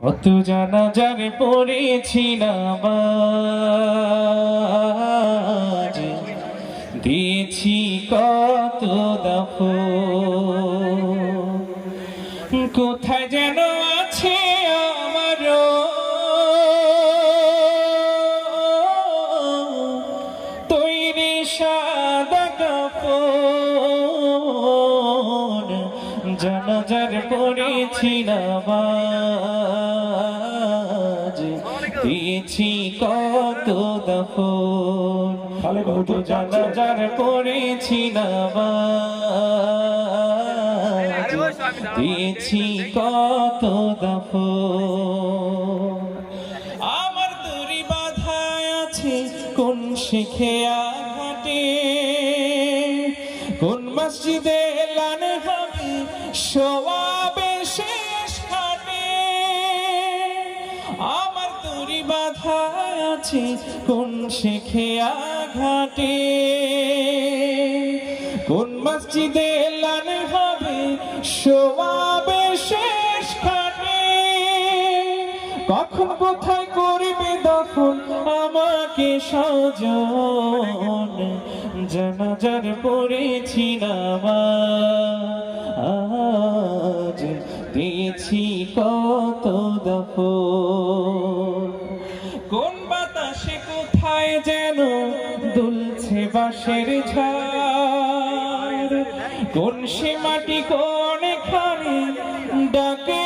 কত পড়েছি না দিয়েছি কত দফ। কোথায় যেন আছে আমার তৈরি সাদা কাপড়। জানাজার পড়েছি নামাজ দিয়েছি কত দফন কত জানাজার পড়েছি নামাজ। দিয়েছি কত দফন। আমার দড়ি বাধা আছে কোন শিখে আঘাটে কোন মসজিদে লান হবে সোয়াবে শেষ বাধায় আছে কোন শিখে আঘাটে কোন মসজিদে লান হবে সোয়াবে শেষ ঘাটে কখন কোথায় করবে দফন আমাকে সজন জানাজার পড়েছি নামাজ, দিয়েছি কত দফন কোন বাতাসে কোথায় যেন দুলছে বাঁশের ঝাড়? কোন সে মাটি কোন খানে ডাকে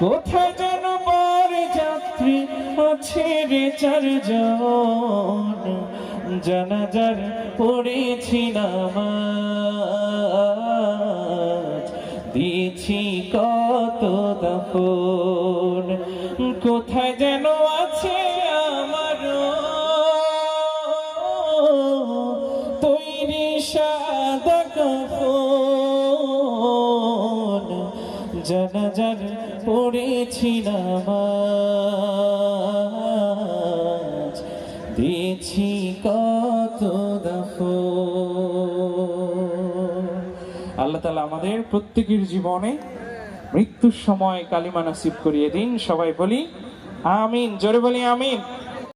কোথায় যেন বর যাত্রী আছে রে চারজন? জানাজার পড়েছি নামাজ। দফন কোথায় যেন আছে আমার তৈরি সাদা কাফন। জানাজার পড়েছি নামাজ দিয়েছি কত দফন। আল্লাহ তালা আমাদের প্রত্যেকের জীবনে মৃত্যুর সময় কালিমা নাসিব করিয়ে দিন সবাই বলি আমিন জোরে বলি আমিন।